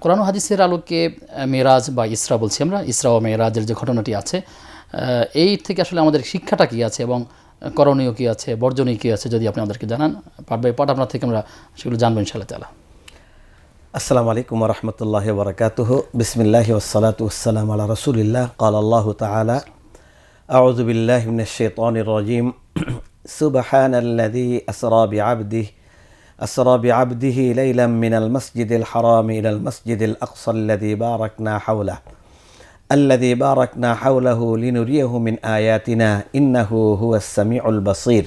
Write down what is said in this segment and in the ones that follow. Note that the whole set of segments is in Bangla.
কোরআন ও হাদিসের আলোকে আহ, মেরাজ বা ইসরা বলছি আমরা ইসরা ও মেরাজের যে ঘটনাটি আছে আহ, এই থেকে আসলে আমাদের শিক্ষাটা কী আছে এবং করণীয় কী আছে বর্জনীয় কী আছে যদি আপনি আমাদেরকে জানান পাঠ বাই পাঠ আপনার থেকে আমরা সেগুলো জানবো ইনশাআল্লাহ তালা আসসালামু আলাইকুম রহমতুল্লাহ বরকাতুহ বিসমিল্লাহ ওসালাত ওসালাম আলা রসুলিল্লাহ قال الله تعالى أعوذ بالله من الشيطان الرجيم سبحان الذي أسرى بعبده أسرى بعبده ليلا من المسجد الحرام إلى المسجد الأقصى الذي باركنا حوله الذي باركنا حوله لنريه من آياتنا إنه هو السميع البصير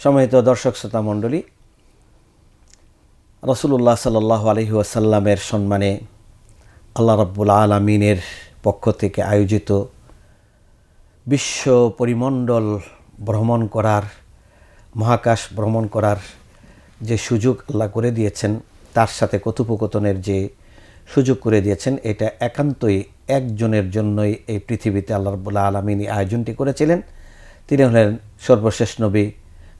সম্মানিত দর্শক শ্রোতা মণ্ডলী রসুল্লাহ সাল্লাহ আলহি ওয়াসাল্লামের সম্মানে আল্লাহ রব্বুল আলমিনের পক্ষ থেকে আয়োজিত বিশ্ব পরিমণ্ডল ভ্রমণ করার মহাকাশ ভ্রমণ করার যে সুযোগ আল্লাহ করে দিয়েছেন তার সাথে কথোপকথনের যে সুযোগ করে দিয়েছেন এটা একান্তই একজনের জন্যই এই পৃথিবীতে আল্লাহ রব্বুল্লাহ আলমিন আয়োজনটি করেছিলেন। তিনি হলেন সর্বশেষ নবী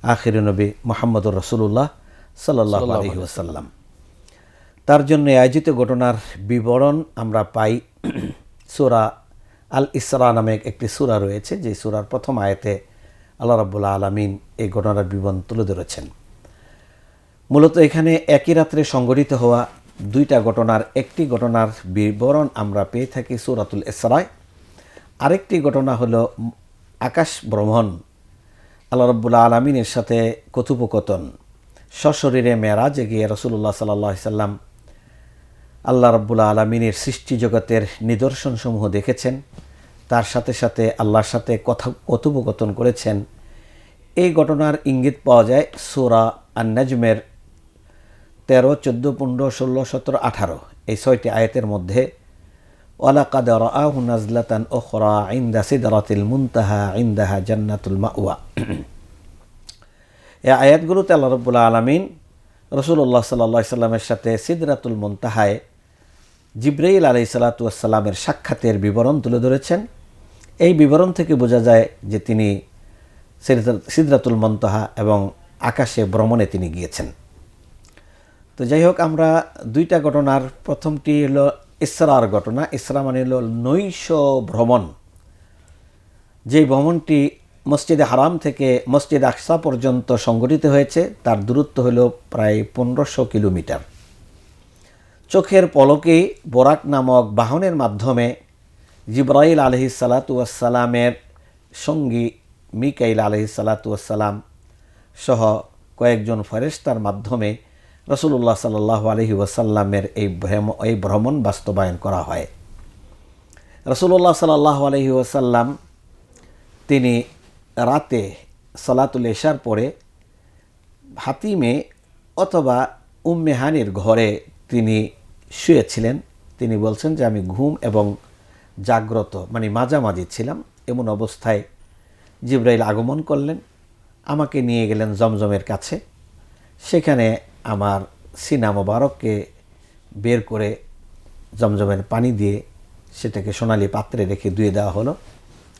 আখির নবী মোহাম্মদুর রসুল্লাহ সাল্লাহ আলহি ওসাল্লাম তার জন্য আয়োজিত ঘটনার বিবরণ আমরা পাই সুরা আল ইসরা নামে একটি সুরা রয়েছে যে সুরার প্রথম আয়াতে আল্লাহ রাবুল্লাহ আলমিন এই ঘটনার বিবরণ তুলে ধরেছেন। মূলত এখানে একই রাত্রে সংঘটিত হওয়া দুইটা ঘটনার, একটি ঘটনার বিবরণ আমরা পেয়ে থাকি সুরাতুল ইসরায় আরেকটি ঘটনা হলো আকাশ ভ্রমণ। আল্লাহ রব্বুল্লাহ আলমিনের সাথে কথোপকথন। সশরীরে মেরাজে গিয়ে রসুল্লাহ সাল্লাহ সাল্লাম আল্লাহ রব্বুল্লা আলমিনের সৃষ্টি জগতের নিদর্শনসমূহ দেখেছেন। তার সাথে সাথে আল্লাহর সাথে কথা কথোপকথন করেছেন। এই ঘটনার ইঙ্গিত পাওয়া যায় সোরা আন্নাজমের তেরো, চোদ্দ, পনেরো, ষোলো, সতেরো, আঠারো। এই ছয়টি আয়াতের মধ্যে, ওয়ালাকাদ রাআহু নাজলাতান উখরা ইনদা সিদরাতিল মুনতাহা ইনদাহা জান্নাতুল মাওয়া। এই আয়াতগুলোতে আল্লাহ রব্বুল্লাহ আলমিন রসুল্লাহ সাল্লা সাল্লামের সাথে সিদরাতুল মুনতাহায় জিব্রাইল সালাতামের সাক্ষাতের বিবরণ তুলে ধরেছেন। এই বিবরণ থেকে বোঝা যায় যে তিনি সিদরাতুল মন্তহা এবং আকাশে ভ্রমণে তিনি গিয়েছেন। তো যাই হোক, আমরা দুইটা ঘটনার, প্রথমটি হলো ইসরার ঘটনা। ইসরা মানে হলো নৈশ ভ্রমণ। যে ভ্রমণটি মসজিদে হারাম থেকে মসজিদ আকসা পর্যন্ত সংগঠিত হয়েছে, তার দূরত্ব হল প্রায় পনেরোশো কিলোমিটার। চোখের পলকেই বোরাক নামক বাহনের মাধ্যমে জিব্রাইল আলহি সালাতুয়াসাল্লামের সঙ্গী মিকাইল আলহি সালাতুয়াসাল্লাম সহ কয়েকজন ফেরেস্তার মাধ্যমে রসুল্লাহ সাল্লাহ আলহি ওয়াসাল্লামের এই এই ভ্রমণ বাস্তবায়ন করা হয়। রসুল্লাহ সাল্লাহ আলহি ওয়াসাল্লাম তিনি রাতে সালাতুল এশার পরে হাতিমে অথবা উম্মেহানির ঘরে তিনি শুয়েছিলেন। তিনি বলছেন যে, আমি ঘুম এবং জাগ্রত মানে মাঝামাঝি ছিলাম, এমন অবস্থায় জিব্রাইল আগমন করলেন, আমাকে নিয়ে গেলেন জমজমের কাছে। সেখানে আমার সিনা মোবারককে বের করে জমজমের পানি দিয়ে সেটাকে সোনালি পাত্রে রেখে ধুয়ে দেওয়া হলো।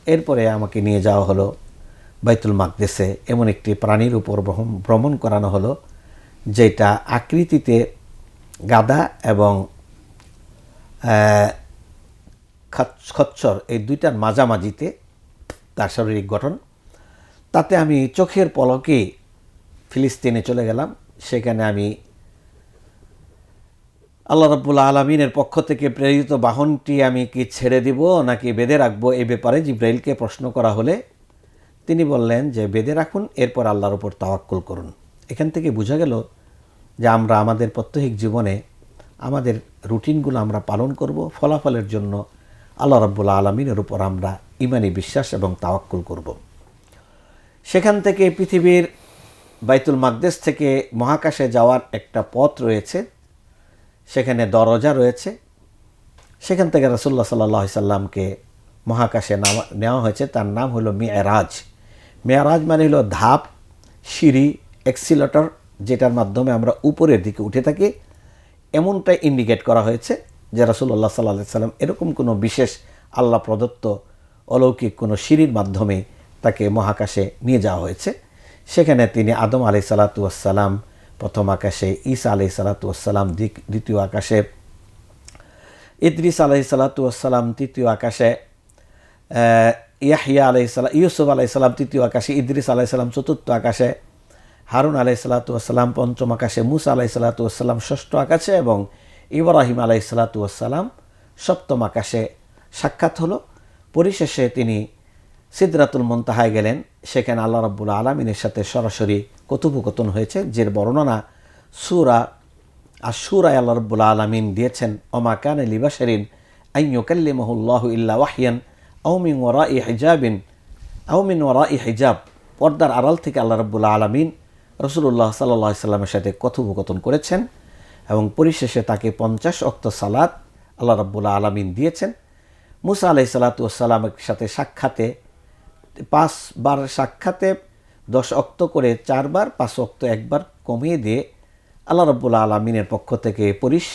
এরপরে আমাকে নিয়ে যাওয়া হলো বাইতুল মাকদেশে। এমন একটি প্রাণীর উপর ভ্রমণ করানো হলো, যেটা আকৃতিতে গাদা এবং খচ্চর এই দুইটার মাঝামাঝিতে তার শারীরিক গঠন। তাতে আমি চোখের পলকে ফিলিস্তিনে চলে গেলাম। সেখানে আমি আল্লাহ রব্বুল্লা আলমিনের পক্ষ থেকে প্রেরিত বাহনটি আমি কি ছেড়ে দিব নাকি বেঁধে রাখব এই ব্যাপারে জিব্রাইলকে প্রশ্ন করা হলে তিনি বললেন যে, বেঁধে রাখুন, এরপর আল্লাহর উপর তাওয়াক্কুল করুন। এখান থেকে বোঝা গেল যে, আমরা আমাদের প্রত্যহিক জীবনে আমাদের রুটিনগুলো আমরা পালন করব, ফলাফলের জন্য আল্লাহ রব্বুল্লা আলমিনের উপর আমরা ইমানি বিশ্বাস এবং তাওয়াক্কুল করব। সেখান থেকে পৃথিবীর বাইতুল মাকদেশ থেকে মহাকাশে যাওয়ার একটা পথ রয়েছে। সেখানে দরজা রয়েছে। সেখান থেকে রসুল্লাহ সাল্লাহ সাল্লামকে মহাকাশে নামা নেওয়া হয়েছে। তার নাম হলো মেয়ারাজ মেয়ারাজ মানে হলো ধাপ, সিঁড়ি, এক্সিলেটর, যেটার মাধ্যমে আমরা উপরের দিকে উঠে থাকি। এমনটাই ইন্ডিকেট করা হয়েছে। যে রসুল্লাহ সাল্লাহ সাল্লাম এরকম কোনো বিশেষ আল্লাহ প্রদত্ত অলৌকিক কোনো সিঁড়ির মাধ্যমে তাকে মহাকাশে নিয়ে যাওয়া হয়েছে। সেখানে তিনি আদম আলি সালাতুয়াসাল্লাম প্রথম আকাশে ঈসা আলাই সালাতাম দ্বিতীয় আকাশে ইদ্রিস আলাই সালাতাম তৃতীয় আকাশে ইয়াহিয়া আলাই সালাম, ইউসুফ আলাই সালাম, তৃতীয় আকাশে ইদ্রিস আলাই সালাম, চতুর্থ আকাশে হারুন আলাই সালাতাম পঞ্চম আকাশে মুসা আলাই সালাতাম ষষ্ঠ আকাশে এবং ইব্রাহিম আলাই সালাতাম সপ্তম আকাশে সাক্ষাৎ হলো। পরিশেষে তিনি সিদরাতুল মন্তাহায় গেলেন। সেখানে আল্লাহ রাব্বুল আলমিনের সাথে সরাসরি কথোপকথন হয়েছে যে বর্ণনা সুরা, আর সুরায় আল্লাহ রব্বুল আলমিন দিয়েছেন অমা কান লিবাশরিন আইয়ুকাল্লিমহুল্লাহ ইল্লা ওয়াহিয়ান আউমিন ওরা ই হিজাবিন আউমিন ওরা ই হিজাব। পর্দার আড়াল থেকে আল্লাহ রব্বুল আলমিন রসুল্লাহ সাল্লাহ সাল্লামের সাথে কথোপকথন করেছেন। এবং পরিশেষে তাকে পঞ্চাশ অক্ত সালাত আল্লাহ রব্বুল আলমিন দিয়েছেন। মুসা আলাই সালাতামের সাথে সাক্ষাতে পাঁচবার সাক্ষাতে দশ অক্ত করে চারবার পাঁচ অক্ত একবার কমিয়ে দিয়ে আল্লাহ রব্বুল আলমিনের পক্ষ থেকে পরিস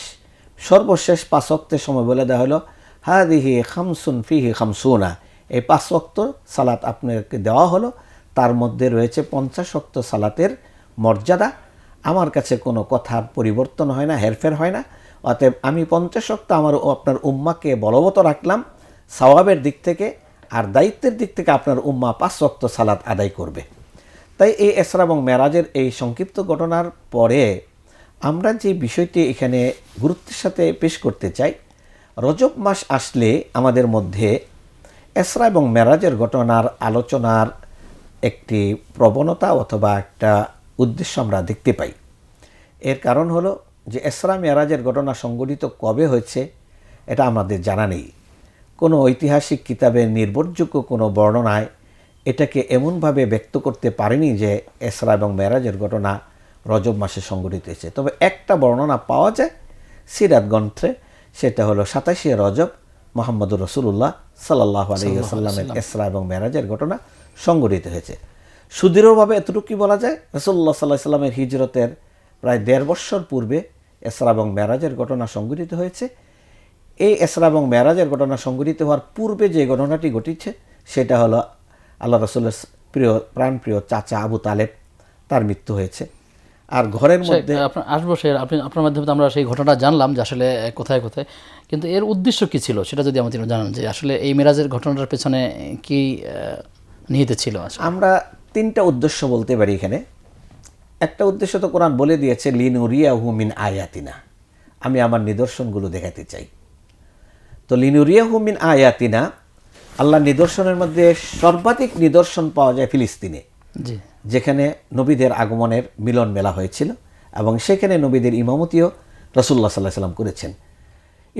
সর্বশেষ পাঁচ অক্তের সময় বলে দেওয়া হলো হাদিহি খামসুন ফিহি খামসুনা। এই পাঁচ অক্ত সালাত আপনাকে দেওয়া হলো। তার মধ্যে রয়েছে পঞ্চাশ অক্ত সালাতের মর্যাদা। আমার কাছে কোনো কথার পরিবর্তন হয় না, হেরফের হয় না। অতএব আমি পঞ্চাশ অক্ত আমার আপনার উম্মাকে বলবত রাখলাম, সওয়াবের দিক থেকে আর দায়িত্বের দিক থেকে আপনার উম্মা পাঁচ অক্ত সালাত আদায় করবে। তাই এই এসরা এবং মেরাজের এই সংক্ষিপ্ত ঘটনার পরে আমরা যে বিষয়টি এখানে গুরুত্বের সাথে পেশ করতে চাই, রজব মাস আসলে আমাদের মধ্যে এসরা এবং মেরাজের ঘটনার আলোচনার একটি প্রবণতা অথবা একটা উদ্দেশ্য আমরা দেখতে পাই। এর কারণ হলো যে এসরা মেরাজের ঘটনা সংঘটিত কবে হয়েছে এটা আমাদের জানা নেই। কোনো ঐতিহাসিক কিতাবের নির্ভরযোগ্য কোনো বর্ণনায় এটাকে এমনভাবে ব্যক্ত করতে পারেনি যে এসরা এবং মেরাজের ঘটনা রজব মাসে সংঘটিত হয়েছে। তবে একটা বর্ণনা পাওয়া যায় সিরাত গ্রন্থে সেটা হলো সাতাশে রজব মোহাম্মদুর রসুল্লাহ সাল্লাহ আলহিসাল্লামের এসরা এবং মেরাজের ঘটনা সংঘটিত হয়েছে। সুদৃঢ়ভাবে এতটুকু বলা যায়? রসুল্লাহ সাল্লাহ সাল্লামের হিজরতের প্রায় দেড় বৎসর পূর্বে এসরা এবং মেরাজের ঘটনা সংঘটিত হয়েছে। এই এসরা এবং মেরাজের ঘটনা সংঘটিত হওয়ার পূর্বে যে ঘটনাটি ঘটিছে সেটা হলো আল্লাহ রসুলের প্রিয় প্রাণপ্রিয় চাচা আবু তালেব তার মৃত্যু হয়েছে। আর ঘরের মধ্যে আপনার আসব সে আপনি আপনার মাধ্যমে আমরা সেই ঘটনাটা জানলাম যে আসলে কোথায় কোথায়। কিন্তু এর উদ্দেশ্য কি ছিল? সেটা যদি আমাদের জানান যে আসলে এই মেরাজের ঘটনাটার পেছনে কি নিহিত ছিল আমরা তিনটা উদ্দেশ্য বলতে পারি এখানে। একটা উদ্দেশ্য তো কোরআন বলে দিয়েছে লিনুরিয়া হুমিন আয়াতিনা। আমি আমার নিদর্শনগুলো দেখাতে চাই। তো লিনুরিয়া হুমিন আয়াতিনা আল্লাহ নিদর্শনের মধ্যে সর্বাধিক নিদর্শন পাওয়া যায় ফিলিস্তিনে। যেখানে নবীদের আগমনের মিলন মেলা হয়েছিল এবং সেখানে নবীদের ইমামতিও রসুল্লাহ সাল্লাহ সাল্লাম করেছেন।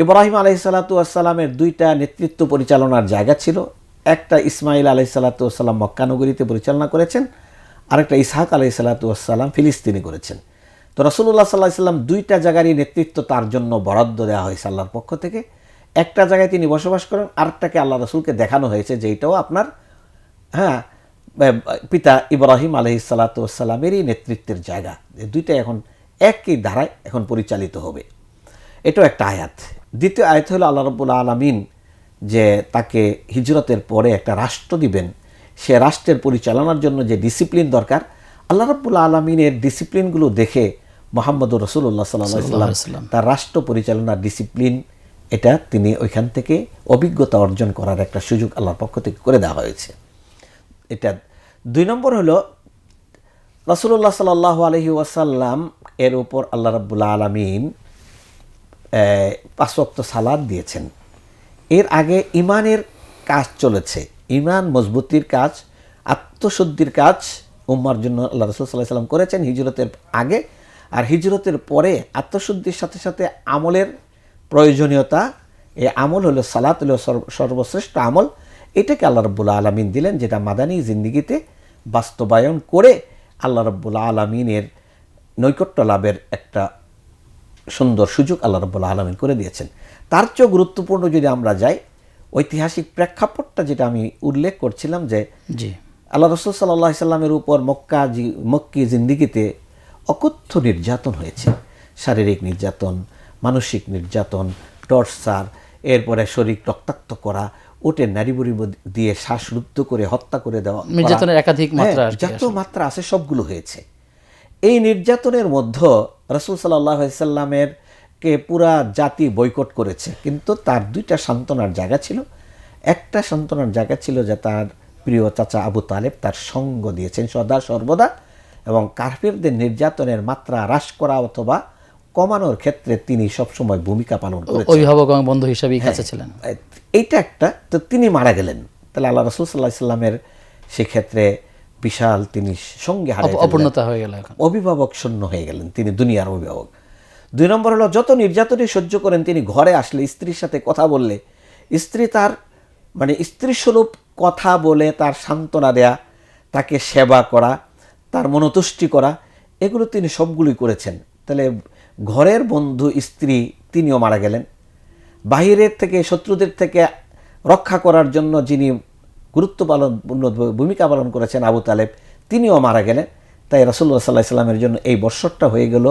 ইব্রাহিম আলহি সাল্লাতামের দুইটা নেতৃত্ব পরিচালনার জায়গা ছিল। একটা ইসমাইল আলহি সাল্লাতাম মক্কানগরীতে পরিচালনা করেছেন, আরেকটা ইসহাক আলহি সাল্লাতাম ফিলিস্তিনি করেছেন। তো রসুল্লাহ সাল্লাহ সাল্লাম দুইটা জায়গারই নেতৃত্ব তার জন্য বরাদ্দ দেওয়া হয়েছে আল্লাহর পক্ষ থেকে। একটা জায়গায় তিনি বসবাস করেন, আরেকটাকে আল্লাহ রসুলকে দেখানো হয়েছে যে এটাও আপনার হ্যাঁ পিতা ইব্রাহিম আলহি সালাতামেরই নেতৃত্বের জায়গা। দুইটাই এখন একই ধারায় এখন পরিচালিত হবে। এটাও একটা আয়াত। দ্বিতীয় আয়াত হলো আল্লাহ রব্বুল আলমিন যে তাকে হিজরতের পরে একটা রাষ্ট্র দিবেন সে রাষ্ট্রের পরিচালনার জন্য যে ডিসিপ্লিন দরকার আল্লাহ রব্বুল আলমিনের ডিসিপ্লিনগুলো দেখে মোহাম্মদ রসুল্লাহ সাল্লাহ সাল্লাম। তার রাষ্ট্র পরিচালনার ডিসিপ্লিন এটা তিনি ওইখান থেকে অভিজ্ঞতা অর্জন করার একটা সুযোগ আল্লাহর পক্ষ থেকে করে দেওয়া হয়েছে এটা দুই নম্বর হলো রাসুল্লাহ সাল্লাহ আলহি ওয়াসাল্লাম এর উপর আল্লাহ রাবুল্লাহ আলমিন পাঁচক্ত সালাদ দিয়েছেন এর আগে ইমানের কাজ চলেছে। ইমান মজবুতির কাজ, আত্মশুদ্ধির কাজ উম্মার জন্য আল্লাহ রসুল সাল্লাহ সাল্লাম করেছেন হিজরতের আগে। আর হিজরতের পরে আত্মশুদ্ধির সাথে সাথে আমলের প্রয়োজনীয়তা, এ আমল হলো সালাত হলো সর্ব- সর্বশ্রেষ্ঠ আমল। এটাকে আল্লাহ রব্বুল আলমিন দিলেন, যেটা মাদানী জিন্দিগিতে বাস্তবায়ন করে আল্লাহ রব্বুল আলমিনের নৈকট্য লাভের একটা সুন্দর সুযোগ আল্লাহ রব্বুল আলমিন করে দিয়েছেন। তার চেয়েও গুরুত্বপূর্ণ যদি আমরা যাই ঐতিহাসিক প্রেক্ষাপটটা যেটা আমি উল্লেখ করছিলাম যে জি। আল্লাহ রসুল সাল্লাহ সাল্লামের উপর মক্কা জি মক্কি জিন্দিগিতে অকথ্য নির্যাতন হয়েছে। শারীরিক নির্যাতন মানসিক নির্যাতন টর্চার এরপরে শরীর রক্তাক্ত করা ওটে নারী বুড়ি দিয়ে শ্বাসরুদ্ধ করে হত্যা করে দেওয়া নির্যাতনের একাধিক মাত্রা হ্যাঁ, যত মাত্রা আছে সবগুলো হয়েছে। এই নির্যাতনের মধ্য রসুল সাল্লাহ সাল্লামের কে পুরা জাতি বয়কট করেছে। কিন্তু তার দুইটা সান্ত্বনার জায়গা ছিল। একটা সান্ত্বনার জায়গা ছিল যে তার প্রিয় চাচা আবু তালেব তার সঙ্গ দিয়েছেন সদা সর্বদা এবং কাফিরদের নির্যাতনের মাত্রা হ্রাস করা অথবা কমানোর ক্ষেত্রে তিনি সবসময় ভূমিকা পালন করেছেন। অভিভাবক এবং বন্ধু হিসাবেই কাছে ছিলেন। এইটা একটা। তো তিনি মারা গেলেন। তাহলে আল্লাহ রসুল সাল্লাহ সাল্লামের সেক্ষেত্রে বিশাল তিনি সঙ্গে। অপূর্ণতা হয়ে গেল অভিভাবক শূন্য হয়ে গেলেন তিনি দুনিয়ার অভিভাবক। দুই নম্বর হলো যত নির্যাতনই সহ্য করেন তিনি ঘরে আসলে স্ত্রীর সাথে কথা বললে স্ত্রী তার মানে স্ত্রী স্বরূপ কথা বলে তার সান্ত্বনা দেয়া তাকে সেবা করা তার মনতুষ্টি করা এগুলো তিনি সবগুলোই করেছেন। তাহলে ঘরের বন্ধু স্ত্রী তিনিও মারা গেলেন। বাহিরের থেকে শত্রুদের থেকে রক্ষা করার জন্য যিনি গুরুত্ব পালন, ভূমিকা পালন করেছেন আবু তালেব। তিনিও মারা গেলেন। তাই রসুল্লাহ সাল্লাহ সাল্লামের জন্য এই বৎসরটা হয়ে গেল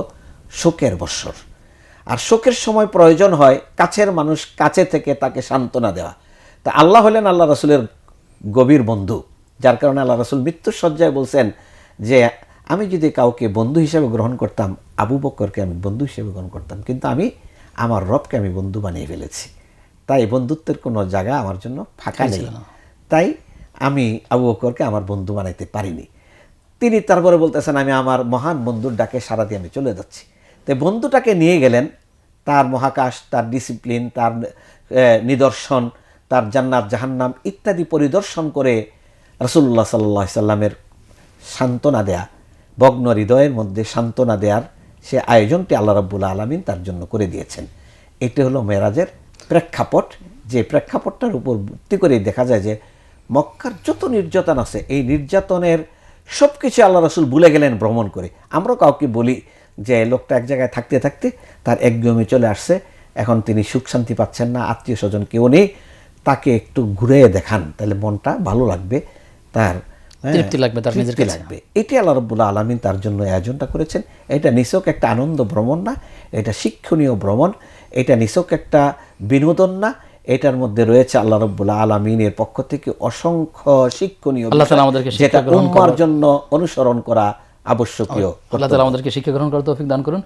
শোকের বৎসর। আর শোকের সময় প্রয়োজন হয় কাছের মানুষ কাছে থেকে তাকে সান্ত্বনা দেওয়া। তা আল্লাহ হলেন আল্লাহ রসুলের গভীর বন্ধু। যার কারণে আল্লাহ রসুল মৃত্যুর সজ্জায় বলছেন যে, আমি যদি কাউকে বন্ধু হিসেবে গ্রহণ করতাম, আবু বক্করকে আমি বন্ধু হিসেবে গ্রহণ করতাম। কিন্তু আমি, আমার রবকে আমি বন্ধু বানিয়ে ফেলেছি। তাই বন্ধুত্বের কোনো জায়গা আমার জন্য ফাঁকা নেই। তাই আমি আবু বকরকে আমার বন্ধু বানাইতে পারিনি। তিনি তারপরে বলতেছেন, আমি আমার মহান বন্ধুর ডাকে সারা দিয়ে আমি চলে যাচ্ছি। তো বন্ধুটাকে নিয়ে গেলেন। তার মহাকাশ, তার ডিসিপ্লিন তার নিদর্শন, তার জান্নাত, জাহান্নাম ইত্যাদি পরিদর্শন করে রসুল্লাহ সাল্লাহ সাল্লামের সান্ত্বনা দেয়া, ভগ্ন হৃদয়ের মধ্যে সান্ত্বনা দেওয়ার সে আয়োজনটি আল্লাহ রাব্বুল আলমিন তার জন্য করে দিয়েছেন। এটি হলো মেরাজের প্রেক্ষাপট। যে প্রেক্ষাপটটার উপর ভিত্তি করে দেখা যায় যে মক্কার যত নির্যাতন আছে এই নির্যাতনের সব কিছু আল্লাহ রসুল ভুলে গেলেন ভ্রমণ করে। আমরা কাউকে বলি যে লোকটা এক জায়গায় থাকতে থাকতে তার একদমই চলে আসছে। এখন তিনি সুখ শান্তি পাচ্ছেন না আত্মীয় স্বজন কেউ নেই। তাকে একটু ঘুরে দেখান তাহলে মনটা ভালো লাগবে তার হ্যাঁ, তৃপ্তি লাগবে তার নিজের লাগবে। এটি আল্লাহ রব্বুল্লাহ আলমিন তার জন্য আয়োজনটা করেছেন। এটা নিছক একটা আনন্দ ভ্রমণ না এটা শিক্ষণীয় ভ্রমণ। এটা নিছক একটা বিনোদন না এটার মধ্যে রয়েছে আল্লাহ রব্বুল্লাহ আলমিনের পক্ষ থেকে অসংখ্য শিক্ষণীয় যেটা জন্য অনুসরণ করা আবশ্যকীয় আল্লাহ তালা আমাদেরকে শিক্ষা গ্রহণ করার তৌফিক দান করুন।